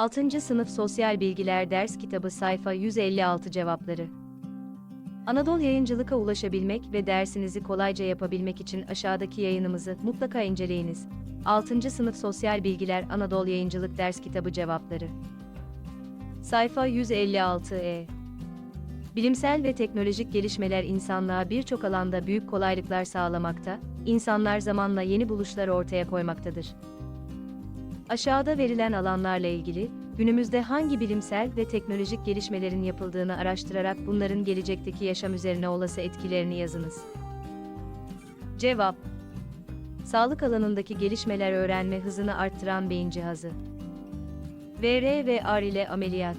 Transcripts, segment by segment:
6. Sınıf Sosyal Bilgiler Ders Kitabı Sayfa 156 Cevapları Anadolu Yayıncılık'a ulaşabilmek ve dersinizi kolayca yapabilmek için aşağıdaki yayınımızı mutlaka inceleyiniz. 6. Sınıf Sosyal Bilgiler Anadolu Yayıncılık Ders Kitabı Cevapları Sayfa 156-E Bilimsel ve teknolojik gelişmeler insanlığa birçok alanda büyük kolaylıklar sağlamakta, insanlar zamanla yeni buluşlar ortaya koymaktadır. Aşağıda verilen alanlarla ilgili, günümüzde hangi bilimsel ve teknolojik gelişmelerin yapıldığını araştırarak bunların gelecekteki yaşam üzerine olası etkilerini yazınız. Cevap Sağlık alanındaki gelişmeler öğrenme hızını arttıran beyin cihazı. VR ve AR ile ameliyat.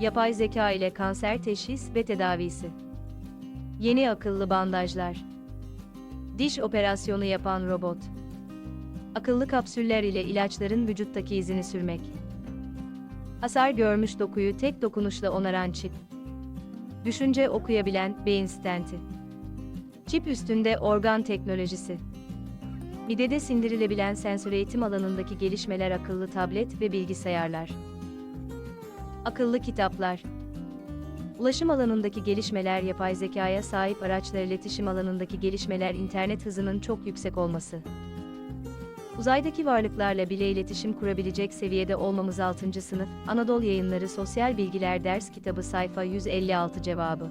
Yapay zeka ile kanser teşhis ve tedavisi. Yeni akıllı bandajlar. Diş operasyonu yapan robot. Akıllı kapsüller ile ilaçların vücuttaki izini sürmek. Hasar görmüş dokuyu tek dokunuşla onaran çip. Düşünce okuyabilen beyin stenti. Çip üstünde organ teknolojisi. Midede sindirilebilen sensör eğitim alanındaki gelişmeler akıllı tablet ve bilgisayarlar. Akıllı kitaplar. Ulaşım alanındaki gelişmeler yapay zekaya sahip araçlar iletişim alanındaki gelişmeler internet hızının çok yüksek olması. Uzaydaki varlıklarla bile iletişim kurabilecek seviyede olmamız 6. sınıf, Anadolu Yayınları Sosyal Bilgiler Ders Kitabı sayfa 156 cevabı.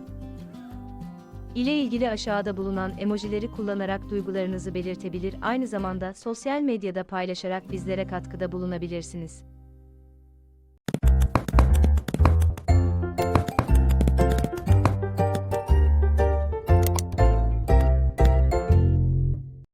ile ilgili aşağıda bulunan emojileri kullanarak duygularınızı belirtebilir aynı zamanda sosyal medyada paylaşarak bizlere katkıda bulunabilirsiniz.